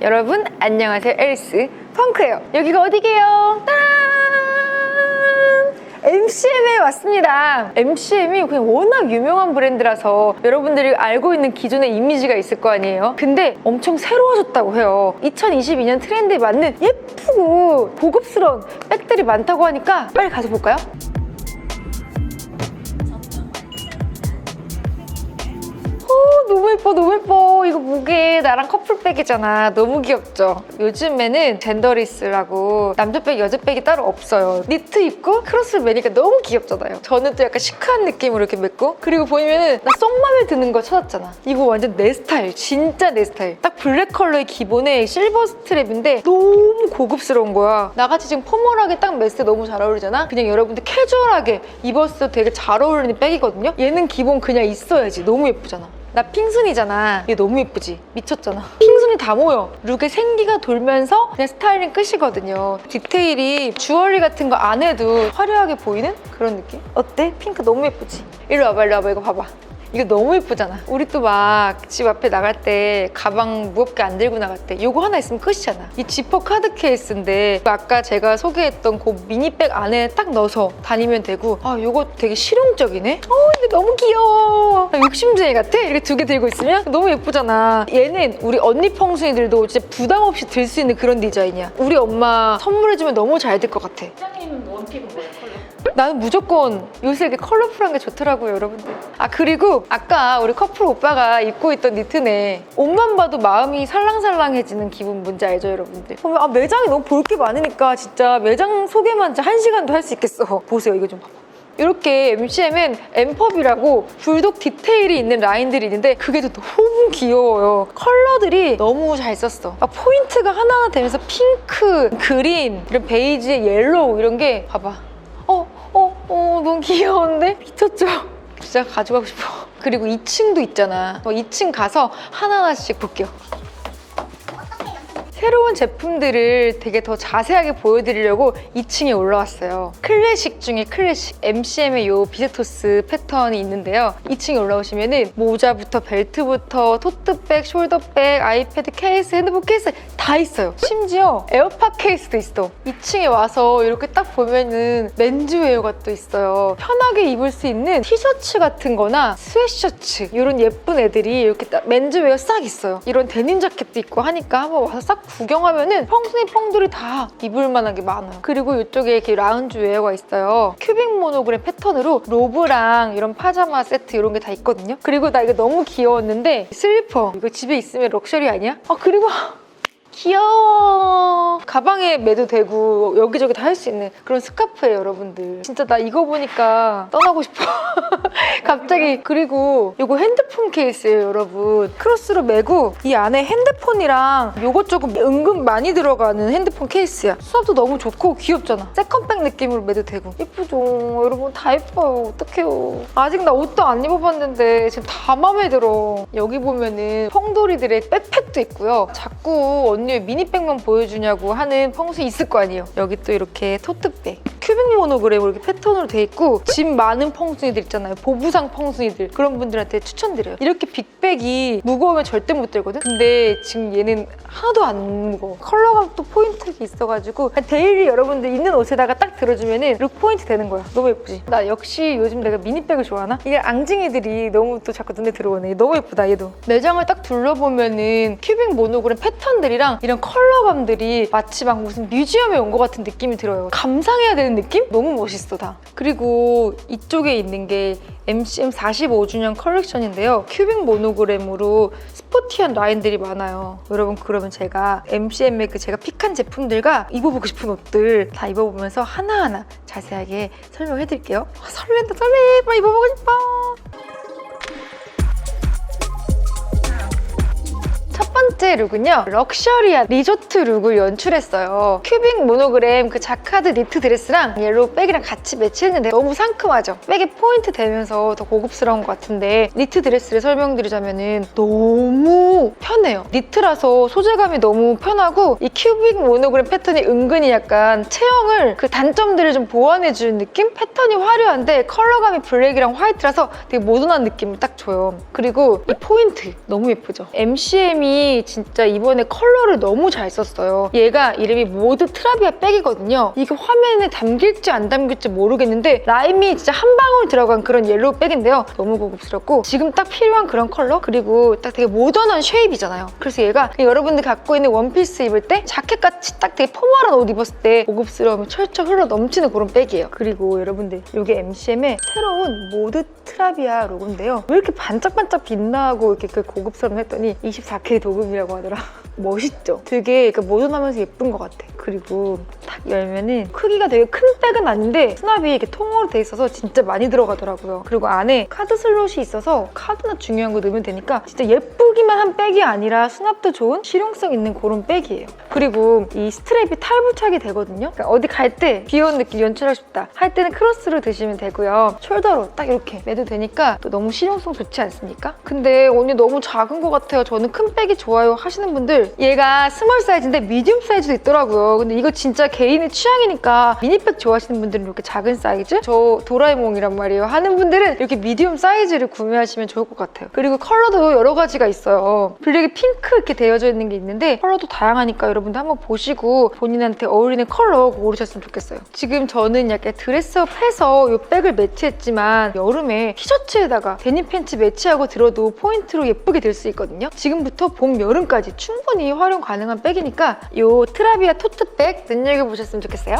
여러분 안녕하세요 앨리스 펑크예요 여기가 어디게요? 따란! MCM에 왔습니다. MCM이 그냥 워낙 유명한 브랜드라서 여러분들이 알고 있는 기존의 이미지가 있을 거 아니에요. 근데 엄청 새로워졌다고 해요. 2022년 트렌드에 맞는 예쁘고 고급스러운 백들이 많다고 하니까 빨리 가서 볼까요? 너무 예뻐 너무 예뻐. 이거 무게 나랑 커플백이잖아. 너무 귀엽죠? 요즘에는 젠더리스라고 남자백 여자백이 따로 없어요. 니트 입고 크로스를 매니까 너무 귀엽잖아요. 저는 또 약간 시크한 느낌으로 이렇게 맵고. 그리고 보면은 나 쏙 맘에 드는 거 찾았잖아. 이거 완전 내 스타일. 진짜 내 스타일. 딱 블랙 컬러의 기본에 실버 스트랩인데 너무 고급스러운 거야. 나같이 지금 포멀하게 딱때 너무 잘 어울리잖아? 그냥 여러분들 캐주얼하게 입었을 때 되게 잘 어울리는 백이거든요? 얘는 기본 그냥 있어야지. 너무 예쁘잖아 나 핑순이잖아. 얘 너무 예쁘지? 미쳤잖아. 핑순이 다 모여. 룩에 생기가 돌면서 그냥 스타일링 끝이거든요. 디테일이 주얼리 같은 거 안 해도 화려하게 보이는 그런 느낌? 어때? 핑크 너무 예쁘지? 이리 와봐, 이리 와봐. 이거 봐봐. 이거 너무 예쁘잖아. 우리 또 막 집 앞에 나갈 때 가방 무겁게 안 들고 나갈 때 이거 하나 있으면 끝이잖아. 이 지퍼 카드 케이스인데 아까 제가 소개했던 그 미니백 안에 딱 넣어서 다니면 되고 아 이거 되게 실용적이네. 어 이거 너무 귀여워. 나 욕심쟁이 같아? 이렇게 두 개 들고 있으면 너무 예쁘잖아. 얘는 우리 언니 펑순이들도 진짜 부담 없이 들 수 있는 그런 디자인이야. 우리 엄마 선물해주면 너무 잘 될 것 같아. 사장님은 원픽인 거예요, 컬러? 나는 무조건 요새 이렇게 컬러풀한 게 좋더라고요, 여러분들. 아, 그리고 아까 우리 커플 오빠가 입고 있던 니트네. 옷만 봐도 마음이 살랑살랑해지는 기분 뭔지 알죠, 여러분들? 아, 매장이 너무 볼 게 많으니까 진짜 매장 소개만 진짜 한 시간도 할 수 있겠어. 보세요, 이거 좀 봐봐. 이렇게 MCM은 엠펍이라고 불독 디테일이 있는 라인들이 있는데 그게 또 너무 귀여워요. 컬러들이 너무 잘 썼어. 막 포인트가 하나하나 되면서 핑크, 그린, 이런 베이지에 옐로우 이런 게 봐봐. 어, 어, 어, 너무 귀여운데? 미쳤죠? 진짜 가져가고 싶어. 그리고 2층도 있잖아. 2층 가서 하나하나씩 볼게요. 새로운 제품들을 되게 더 자세하게 보여드리려고 2층에 올라왔어요. 클래식 중에 클래식 MCM의 요 비제토스 패턴이 있는데요. 2층에 올라오시면 은 모자부터 벨트부터 토트백, 숄더백, 아이패드 케이스, 핸드폰 케이스 다 있어요. 심지어 에어팟 케이스도 있어. 2층에 와서 이렇게 딱 보면은 맨즈웨어가 또 있어요. 편하게 입을 수 있는 티셔츠 같은 거나 스웨셔츠 이런 예쁜 애들이 이렇게 딱 맨즈웨어 싹 있어요. 이런 데님 자켓도 있고 하니까 한번 와서 싹 구경하면은 펑순이 펑들이 다 입을 만한 게 많아요. 그리고 이쪽에 이렇게 라운지 웨어가 있어요. 큐빅 모노그램 패턴으로 로브랑 이런 파자마 세트 이런 게 다 있거든요. 그리고 나 이거 너무 귀여웠는데 슬리퍼 이거 집에 있으면 럭셔리 아니야? 아 그리고 귀여워. 가방에 매도 되고 여기저기 다 할 수 있는 그런 스카프예요, 여러분들. 진짜 나 이거 보니까 떠나고 싶어. 갑자기 그리고 이거 핸드폰 케이스예요, 여러분. 크로스로 매고 이 안에 핸드폰이랑 요것 조금 은근 많이 들어가는 핸드폰 케이스야. 수납도 너무 좋고 귀엽잖아. 세컨백 느낌으로 매도 되고. 예쁘죠? 여러분 다 예뻐요. 어떡해요. 아직 나 옷도 안 입어봤는데 지금 다 마음에 들어. 여기 보면은 펑돌이들의 백팩도 있고요. 자꾸 언니 의 미니백만 보여주냐고 하는 펑수 있을 거 아니에요. 여기 또 이렇게 토트백. 큐빅 모노그램으로 이렇게 패턴으로 돼 있고 짐 많은 펑순이들 있잖아요. 보부상 펑순이들 그런 분들한테 추천드려요. 이렇게 빅백이 무거우면 절대 못 들거든. 근데 지금 얘는 하나도 안 무거워. 컬러가 또 포인트가 있어가지고 데일리 여러분들 있는 옷에다가 딱 들어주면 은 룩 포인트 되는 거야. 너무 예쁘지? 나 역시 요즘 내가 미니백을 좋아하나? 이게 앙증이들이 너무 또 자꾸 눈에 들어오네. 너무 예쁘다 얘도. 매장을 딱 둘러보면은 큐빅 모노그램 패턴들이랑 이런 컬러감들이 마치 막 무슨 뮤지엄에 온 것 같은 느낌이 들어요. 감상해야 되는 느낌? 너무 멋있어 다. 그리고 이쪽에 있는 게 MCM 45주년 컬렉션인데요. 큐빅 모노그램으로 스포티한 라인들이 많아요. 여러분 그러면 제가 MCM의 그 제가 픽한 제품들과 입어보고 싶은 옷들 다 입어보면서 하나하나 자세하게 설명해드릴게요. 아, 설렌다 설레! 빨리 입어보고 싶어! 첫 번째 룩은요. 럭셔리한 리조트 룩을 연출했어요. 큐빅 모노그램 그 자카드 니트 드레스랑 옐로우 백이랑 같이 매치했는데 너무 상큼하죠? 백에 포인트 되면서 더 고급스러운 것 같은데 니트 드레스를 설명드리자면 은 너무 편해요. 니트라서 소재감이 너무 편하고 이 큐빅 모노그램 패턴이 은근히 약간 체형을 그 단점들을 좀 보완해주는 느낌? 패턴이 화려한데 컬러감이 블랙이랑 화이트라서 되게 모던한 느낌을 딱 줘요. 그리고 이 포인트 너무 예쁘죠? MCM이 진짜 이번에 컬러를 너무 잘 썼어요. 얘가 이름이 모드 트라비아 백이거든요. 이게 화면에 담길지 안 담길지 모르겠는데 라임이 진짜 한 방울 들어간 그런 옐로우 백인데요. 너무 고급스럽고 지금 딱 필요한 그런 컬러 그리고 딱 되게 모던한 쉐입이잖아요. 그래서 얘가 여러분들 갖고 있는 원피스 입을 때 자켓같이 딱 되게 포멀한 옷 입었을 때 고급스러움이 철철 흘러 넘치는 그런 백이에요. 그리고 여러분들 이게 MCM의 새로운 모드 트라비아 로고인데요. 왜 이렇게 반짝반짝 빛나고 이렇게 그 고급스러움 했더니 24K 도금이라고 하더라. 멋있죠? 되게 그 모던하면서 예쁜 것 같아. 그리고 딱 열면은 크기가 되게 큰 백은 아닌데 수납이 이렇게 통으로 돼 있어서 진짜 많이 들어가더라고요. 그리고 안에 카드 슬롯이 있어서 카드나 중요한 거 넣으면 되니까 진짜 예쁘기만 한 백이 아니라 수납도 좋은 실용성 있는 그런 백이에요. 그리고 이 스트랩이 탈부착이 되거든요. 그러니까 어디 갈 때 귀여운 느낌 연출하고 싶다 할 때는 크로스로 드시면 되고요. 숄더로 딱 이렇게 매도 되니까 또 너무 실용성 좋지 않습니까? 근데 언니 너무 작은 것 같아요. 저는 큰 백이 좋아요 하시는 분들 얘가 스몰 사이즈인데 미디움 사이즈도 있더라고요. 근데 이거 진짜 개인의 취향이니까 미니백 좋아하시는 분들은 이렇게 작은 사이즈 저 도라에몽이란 말이에요 하는 분들은 이렇게 미디움 사이즈를 구매하시면 좋을 것 같아요. 그리고 컬러도 여러 가지가 있어요. 블랙이 핑크 이렇게 되어져 있는 게 있는데 컬러도 다양하니까 여러분들 한번 보시고 본인한테 어울리는 컬러 고르셨으면 좋겠어요. 지금 저는 약간 드레스업 해서 이 백을 매치했지만 여름에 티셔츠에다가 데님 팬츠 매치하고 들어도 포인트로 예쁘게 될수 있거든요. 지금부터 봄, 여름까지 충분히 활용 가능한 백이니까 이 트라비아 토트백 눈여겨보셨으면 좋겠어요.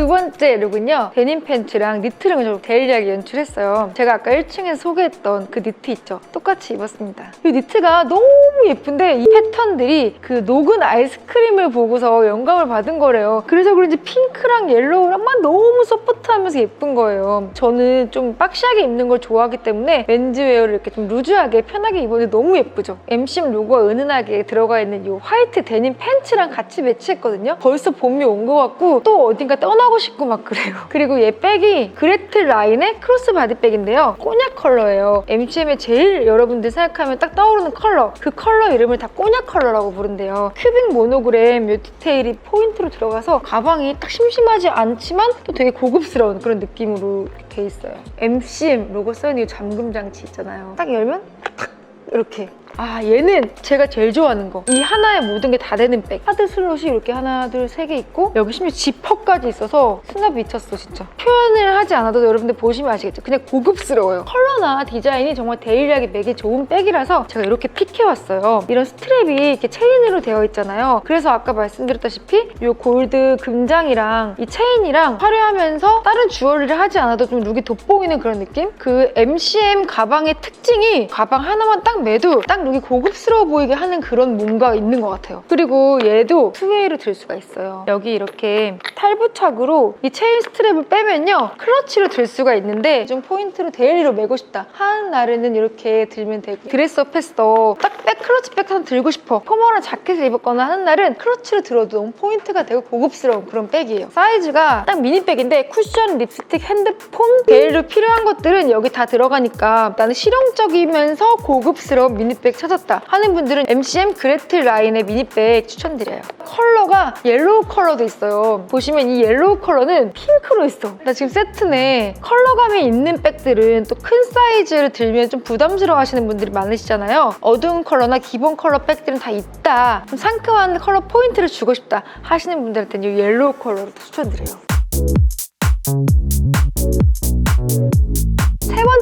두 번째 룩은요 데님 팬츠랑 니트를 좀 데일리하게 연출했어요. 제가 아까 1층에 소개했던 그 니트 있죠? 똑같이 입었습니다. 이 니트가 너무 예쁜데 이 패턴들이 그 녹은 아이스크림을 보고서 영감을 받은 거래요. 그래서 그런지 핑크랑 옐로우랑만 너무 소프트하면서 예쁜 거예요. 저는 좀 박시하게 입는 걸 좋아하기 때문에 멘즈웨어를 이렇게 좀 루즈하게 편하게 입었는데 너무 예쁘죠? MCM 로고가 은은하게 들어가 있는 이 화이트 데님 팬츠랑 같이 매치했거든요? 벌써 봄이 온 것 같고 또 어딘가 떠나고 싶고 막 그래요. 그리고 얘 백이 그레틀 라인의 크로스 바디백인데요. 꼬냑 컬러예요. MCM의 제일 여러분들 생각하면 딱 떠오르는 컬러. 그 컬러 이름을 다 꼬냑 컬러라고 부른대요. 큐빅 모노그램 요 디테일이 포인트로 들어가서 가방이 딱 심심하지 않지만 또 되게 고급스러운 그런 느낌으로 돼 있어요. MCM 로고 써있는 이 잠금 장치 있잖아요. 딱 열면 탁 이렇게 아 얘는 제가 제일 좋아하는 거. 이 하나에 모든 게 다 되는 백. 카드 슬롯이 이렇게 하나 둘 세 개 있고 여기 심지어 지퍼까지 있어서 수납 미쳤어 진짜. 표현을 하지 않아도 여러분들 보시면 아시겠죠? 그냥 고급스러워요. 컬러나 디자인이 정말 데일리하게 매기 좋은 백이라서 제가 이렇게 픽해왔어요. 이런 스트랩이 이렇게 체인으로 되어 있잖아요. 그래서 아까 말씀드렸다시피 이 골드 금장이랑 이 체인이랑 화려하면서 다른 주얼리를 하지 않아도 좀 룩이 돋보이는 그런 느낌? 그 MCM 가방의 특징이 가방 하나만 딱 매도 딱 룩이 고급스러워 보이게 하는 그런 뭔가 있는 것 같아요. 그리고 얘도 투웨이로 들 수가 있어요. 여기 이렇게 탈부착으로 이 체인 스트랩을 빼면요. 클러치로 들 수가 있는데 좀 포인트로 데일리로 매고 싶다 하는 날에는 이렇게 들면 되고 드레스업 했어. 딱 백 클러치 백 하나 들고 싶어. 포멀한 자켓을 입었거나 하는 날은 클러치로 들어도 너무 포인트가 되고 고급스러운 그런 백이에요. 사이즈가 딱 미니백인데 쿠션, 립스틱, 핸드폰, 데일로 필요한 것들은 여기 다 들어가니까 나는 실용적이면서 고급스러운 미니백 찾았다 하는 분들은 MCM 그레틀 라인의 미니백 추천드려요. 컬러가 옐로우 컬러도 있어요. 보시면 이 옐로우 컬러는 핑크로 있어. 나 지금 세트네. 컬러감이 있는 백들은 또 큰 사이즈를 들면 좀 부담스러워 하시는 분들이 많으시잖아요. 어두운 컬러나 기본 컬러 백들은 다 있다. 좀 상큼한 컬러 포인트를 주고 싶다 하시는 분들한테는 이 옐로우 컬러를 추천드려요.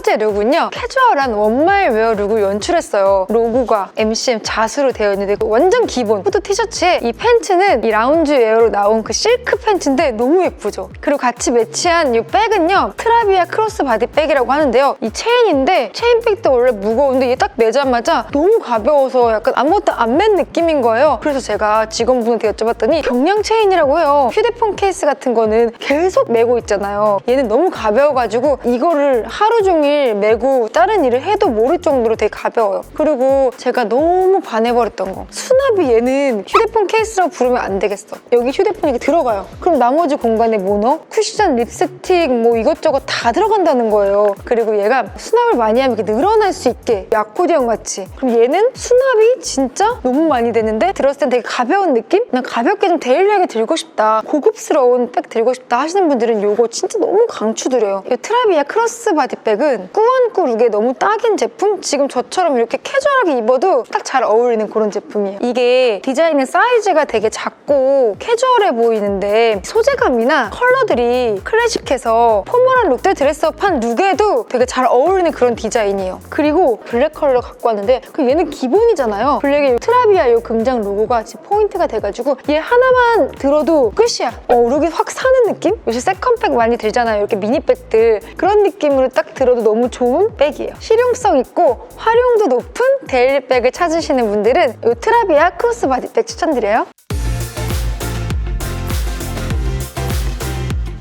세 번째 룩은요 캐주얼한 원마일 웨어 룩을 연출했어요. 로고가 MCM 자수로 되어 있는데 완전 기본 후드 티셔츠에 이 팬츠는 이 라운지 웨어로 나온 그 실크 팬츠인데 너무 예쁘죠? 그리고 같이 매치한 이 백은요 트라비아 크로스 바디 백이라고 하는데요. 이 체인인데 체인백도 원래 무거운데 얘 딱 매자마자 너무 가벼워서 약간 아무것도 안 맨 느낌인 거예요. 그래서 제가 직원분한테 여쭤봤더니 경량 체인이라고 해요. 휴대폰 케이스 같은 거는 계속 메고 있잖아요. 얘는 너무 가벼워가지고 이거를 하루 종일 가방을 메고 다른 일을 해도 모를 정도로 되게 가벼워요. 그리고 제가 너무 반해버렸던 거. 수납이 얘는 휴대폰 케이스라고 부르면 안 되겠어. 여기 휴대폰이 들어가요. 그럼 나머지 공간에 뭐 넣어? 쿠션, 립스틱 뭐 이것저것 다 들어간다는 거예요. 그리고 얘가 수납을 많이 하면 이렇게 늘어날 수 있게 아코디언 같이. 그럼 얘는 수납이 진짜 너무 많이 되는데 들었을 땐 되게 가벼운 느낌? 그냥 가볍게 좀 데일리하게 들고 싶다. 고급스러운 백 들고 싶다 하시는 분들은 이거 진짜 너무 강추드려요. 이 트라비아 크로스 바디백은 꾸안꾸 룩에 너무 딱인 제품? 지금 저처럼 이렇게 캐주얼하게 입어도 딱 잘 어울리는 그런 제품이에요. 이게 디자인의 사이즈가 되게 작고 캐주얼해 보이는데 소재감이나 컬러들이 클래식해서 포멀한 룩들 드레스업한 룩에도 되게 잘 어울리는 그런 디자인이에요. 그리고 블랙 컬러 갖고 왔는데 그 얘는 기본이잖아요. 블랙의 이 트라비아 이 금장 로고가 지금 포인트가 돼가지고 얘 하나만 들어도 끝이야. 어, 룩이 확 사는 느낌? 요새 세컨백 많이 들잖아요. 이렇게 미니백들. 그런 느낌으로 딱 들어도 너무 좋은 백이에요. 실용성 있고 활용도 높은 데일리백을 찾으시는 분들은 이 트라비아 크로스 바디백 추천드려요.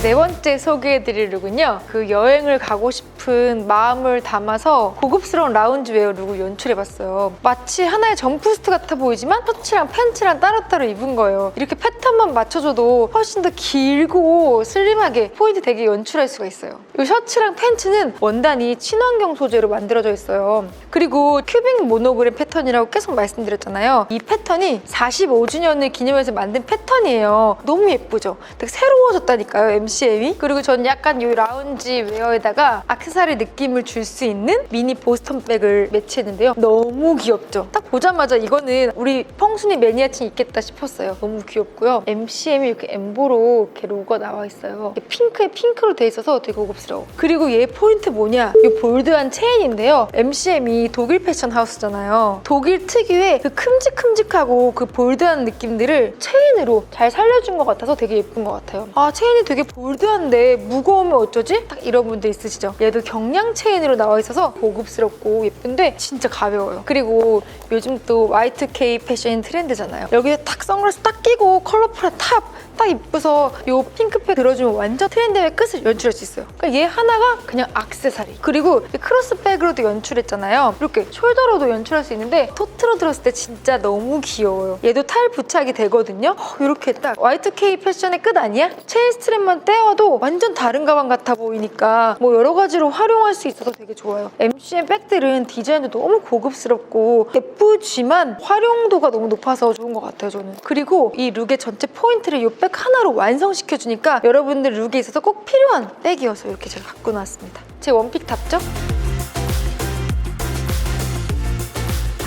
네 번째 소개해드릴 룩은요. 그 여행을 가고 싶 은 마음을 담아서 고급스러운 라운지 웨어 룩을 연출해봤어요. 마치 하나의 점프스트 같아 보이지만 셔츠랑 팬츠랑 따로따로 입은 거예요. 이렇게 패턴만 맞춰줘도 훨씬 더 길고 슬림하게 포인트 되게 연출할 수가 있어요. 이 셔츠랑 팬츠는 원단이 친환경 소재로 만들어져 있어요. 그리고 큐빅 모노그램 패턴이라고 계속 말씀드렸잖아요. 이 패턴이 45주년을 기념해서 만든 패턴이에요. 너무 예쁘죠? 되게 새로워졌다니까요, MCM이. 그리고 전 약간 이 라운지 웨어에다가 악세사리 느낌을 줄 수 있는 미니 보스턴 백을 매치했는데요. 너무 귀엽죠? 딱 보자마자 이거는 우리 펑순이 매니아층 있겠다 싶었어요. 너무 귀엽고요. MCM이 이렇게 엠보로 이렇게 로고가 나와 있어요. 핑크에 핑크로 돼 있어서 되게 고급스러워. 그리고 얘 포인트 뭐냐? 이 볼드한 체인인데요. MCM이 독일 패션 하우스잖아요. 독일 특유의 그 큼직큼직하고 그 볼드한 느낌들을 체인으로 잘 살려준 것 같아서 되게 예쁜 것 같아요. 아 체인이 되게 볼드한데 무거우면 어쩌지? 딱 이런 분들 있으시죠? 얘도 경량 체인으로 나와 있어서 고급스럽고 예쁜데 진짜 가벼워요. 그리고 요즘 또 Y2K 패션 트렌드잖아요. 여기에 딱 선글라스 딱 끼고 컬러풀한 탑 딱 입고서 이 핑크백 들어주면 완전 트렌드의 끝을 연출할 수 있어요. 그러니까 얘 하나가 그냥 악세사리. 그리고 이 크로스백으로도 연출했잖아요. 이렇게 숄더로도 연출할 수 있는데 토트로 들었을 때 진짜 너무 귀여워요. 얘도 탈 부착이 되거든요. 어, 이렇게 딱 Y2K 패션의 끝 아니야? 체인 스트랩만 떼어도 완전 다른 가방 같아 보이니까 뭐 여러 가지로 활용할 수 있어서 되게 좋아요. MCM 백들은 디자인도 너무 고급스럽고 예쁘지만 활용도가 너무 높아서 좋은 것 같아요, 저는. 그리고 이 룩의 전체 포인트를 이백 하나로 완성시켜주니까 여러분들 룩에 있어서 꼭 필요한 백이어서 이렇게 제가 갖고 나왔습니다. 제 원픽 답죠?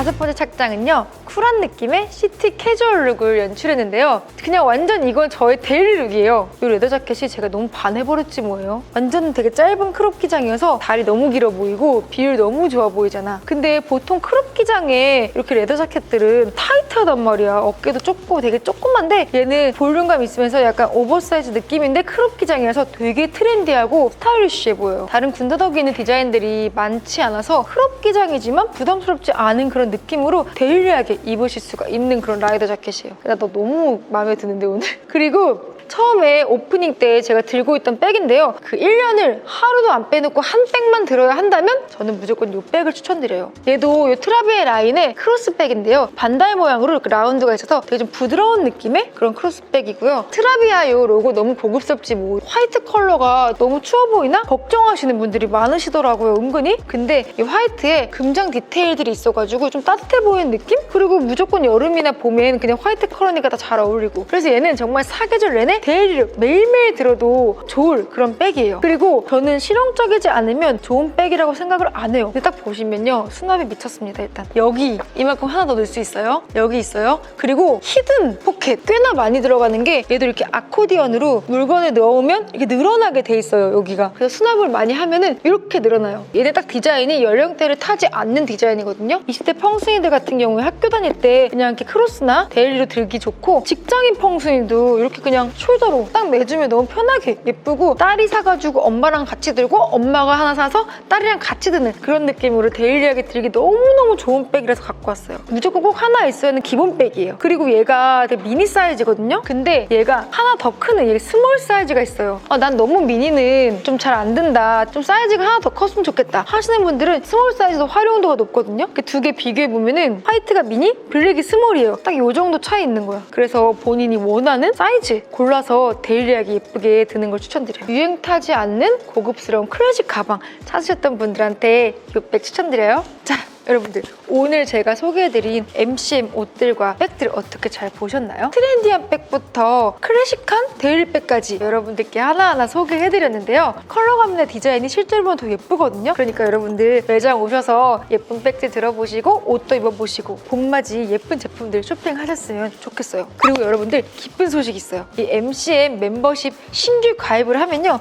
다섯 번째 착장은요 쿨한 느낌의 시티 캐주얼 룩을 연출했는데요. 그냥 완전 이건 저의 데일리 룩이에요. 이 레더 자켓이 제가 너무 반해버렸지 뭐예요. 완전 되게 짧은 크롭 기장이어서 다리 너무 길어 보이고 비율 너무 좋아 보이잖아. 근데 보통 크롭 기장에 이렇게 레더 자켓들은 타이트하단 말이야. 어깨도 좁고 되게 조그만데 얘는 볼륨감 있으면서 약간 오버사이즈 느낌인데 크롭 기장이라서 되게 트렌디하고 스타일리쉬해 보여요. 다른 군더더기 있는 디자인들이 많지 않아서 크롭 기장이지만 부담스럽지 않은 그런 느낌으로 데일리하게 입으실 수가 있는 그런 라이더 자켓이에요. 나너 너무 마음에 드는데 오늘. 그리고 처음에 오프닝 때 제가 들고 있던 백인데요. 그 1년을 하루도 안 빼놓고 한 백만 들어야 한다면 저는 무조건 이 백을 추천드려요. 얘도 이 트라비에 라인의 크로스백인데요. 반달 모양으로 이렇게 라운드가 있어서 되게 좀 부드러운 느낌의 그런 크로스백이고요. 트라비아 이 로고 너무 고급스럽지 뭐 화이트 컬러가 너무 추워 보이나? 걱정하시는 분들이 많으시더라고요, 은근히. 근데 이 화이트에 금장 디테일들이 있어가지고 좀 따뜻해 보이는 느낌? 그리고 무조건 여름이나 봄엔 그냥 화이트 컬러니까 다 잘 어울리고 그래서 얘는 정말 사계절 내내 데일리로 매일매일 들어도 좋을 그런 백이에요. 그리고 저는 실용적이지 않으면 좋은 백이라고 생각을 안 해요. 근데 딱 보시면요. 수납이 미쳤습니다, 일단. 여기 이만큼 하나 더 넣을 수 있어요. 여기 있어요. 그리고 히든 포켓 꽤나 많이 들어가는 게 얘도 이렇게 아코디언으로 물건을 넣으면 이렇게 늘어나게 돼 있어요, 여기가. 그래서 수납을 많이 하면은 이렇게 늘어나요. 얘네 딱 디자인이 연령대를 타지 않는 디자인이거든요. 20대 펑순이들 같은 경우에 학교 다닐 때 그냥 이렇게 크로스나 데일리로 들기 좋고 직장인 펑순이도 이렇게 그냥 숄더로 딱 매주면 너무 편하게 예쁘고 딸이 사가지고 엄마랑 같이 들고 엄마가 하나 사서 딸이랑 같이 드는 그런 느낌으로 데일리하게 들기 너무너무 좋은 백이라서 갖고 왔어요. 무조건 꼭 하나 있어야 하는 기본 백이에요. 그리고 얘가 되게 미니 사이즈거든요. 근데 얘가 하나 더 크는 얘 스몰 사이즈가 있어요. 아, 난 너무 미니는 좀 잘 안 든다. 좀 사이즈가 하나 더 컸으면 좋겠다. 하시는 분들은 스몰 사이즈도 활용도가 높거든요. 두개 비교해보면은 화이트가 미니, 블랙이 스몰이에요. 딱 이 정도 차이 있는 거야. 그래서 본인이 원하는 사이즈 골라 서 데일리하게 예쁘게 드는 걸 추천드려요. 유행 타지 않는 고급스러운 클래식 가방 찾으셨던 분들한테 이 백 추천드려요. 자, 여러분들 오늘 제가 소개해드린 MCM 옷들과 백들을 어떻게 잘 보셨나요? 트렌디한 백부터 클래식한 데일백까지 여러분들께 하나하나 소개해드렸는데요. 컬러감이나 디자인이 실제로 보면 더 예쁘거든요. 그러니까 여러분들 매장 오셔서 예쁜 백들 들어보시고 옷도 입어보시고 봄맞이 예쁜 제품들 쇼핑하셨으면 좋겠어요. 그리고 여러분들 기쁜 소식이 있어요. 이 MCM 멤버십 신규 가입을 하면요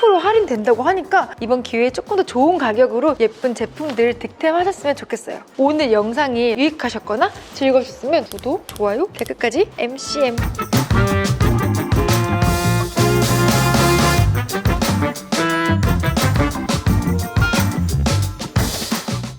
10% 할인된다고 하니까 이번 기회에 조금 더 좋은 가격으로 예쁜 제품들 득템하셨으면 좋겠어요. 오늘 영상이 유익하셨거나 즐거우셨으면 구독, 좋아요, 댓글까지 MCM